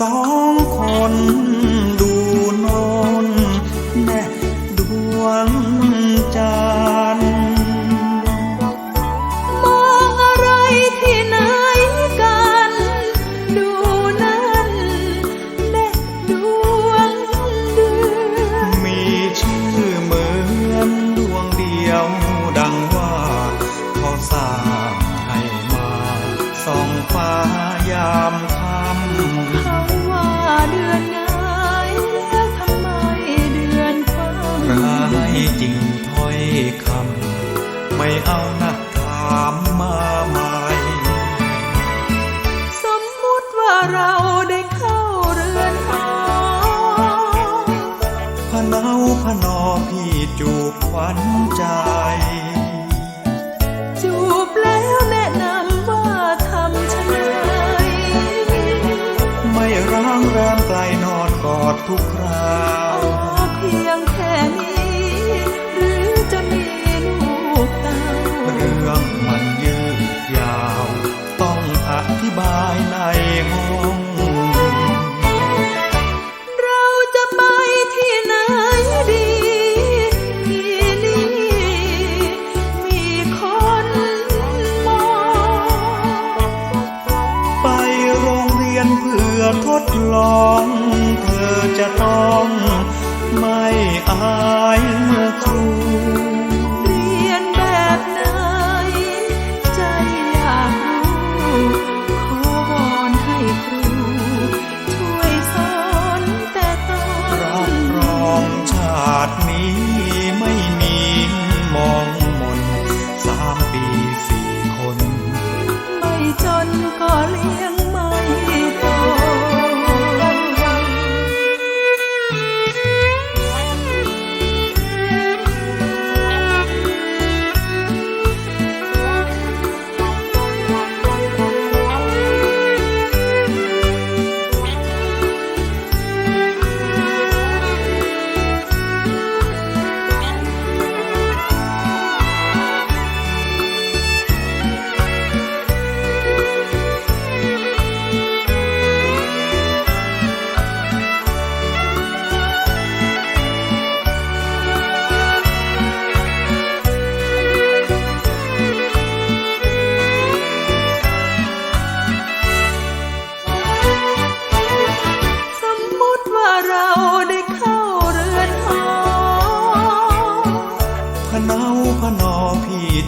สองคนดูโนนแน่ดวงจันทร์มองอะไรที่ไหนกัน ดูนั่นแน่ดวงเดือนมีชื่อเหมือนดวงเดียวดังว่าเขาสร้างให้มาส่องฟ้ายามค่ำ เขาว่าเดือนไงแล้วทำไมเดือนฟังร้ายจริงถ้อยคำไม่เอานะถามมาใหม่สมมุติว่าเราได้เข้าเรือนหอพะเนาพะนอพี่จูบขวัญใจ กอดทุกคราขวอเพียงแค่นี้ หรือจะมีลูกเต้าเรื่องมันยืดยาว ต้องอธิบายในห้องเราจะไปที่ไหนดีที่นี่มีคนมองไปโรงเรียนเพื่อทดลองเธอ จะต้องไม่อายเมื่อครูเรียนแบบไหนใจอยากรู้ขอวอนให้ครู ช่วยสอนแต่ตอรับนรองชาตินี้ไม่มีมองมนสามปีสี่คน ไม่จนก็เลี้ยง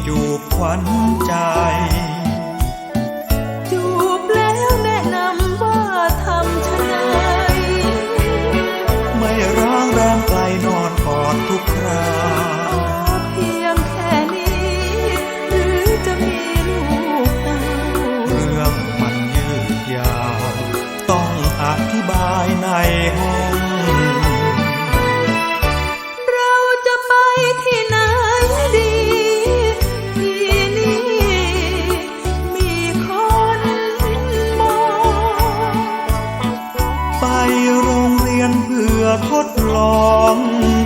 จูบขวัญใจ จูบแล้วแนะนำว่าทำชะไนไม่ร้างแรมไกลนอนกอดทุกคราเพียงแค่นี้ หรือจะมีลูกเต้าเรื่องมันยืดยาว ต้องอธิบายในห้อง เราจะไปที่ ลอง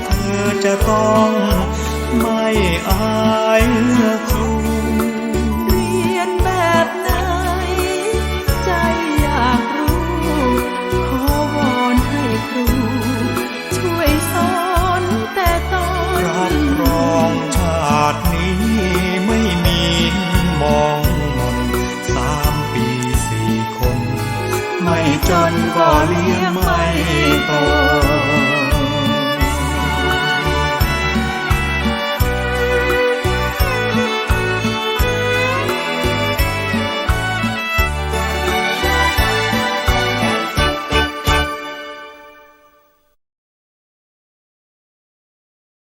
เธอจะต้องไม่อายครูเรียนแบบไหน ใจอยากรู้ ขอวอนให้ครู ช่วยสอนแต่ตอรับรองชาตินี้ไม่มีมองมนสามปีสี่คน ไม่จนก็เลี้ยงไม่โต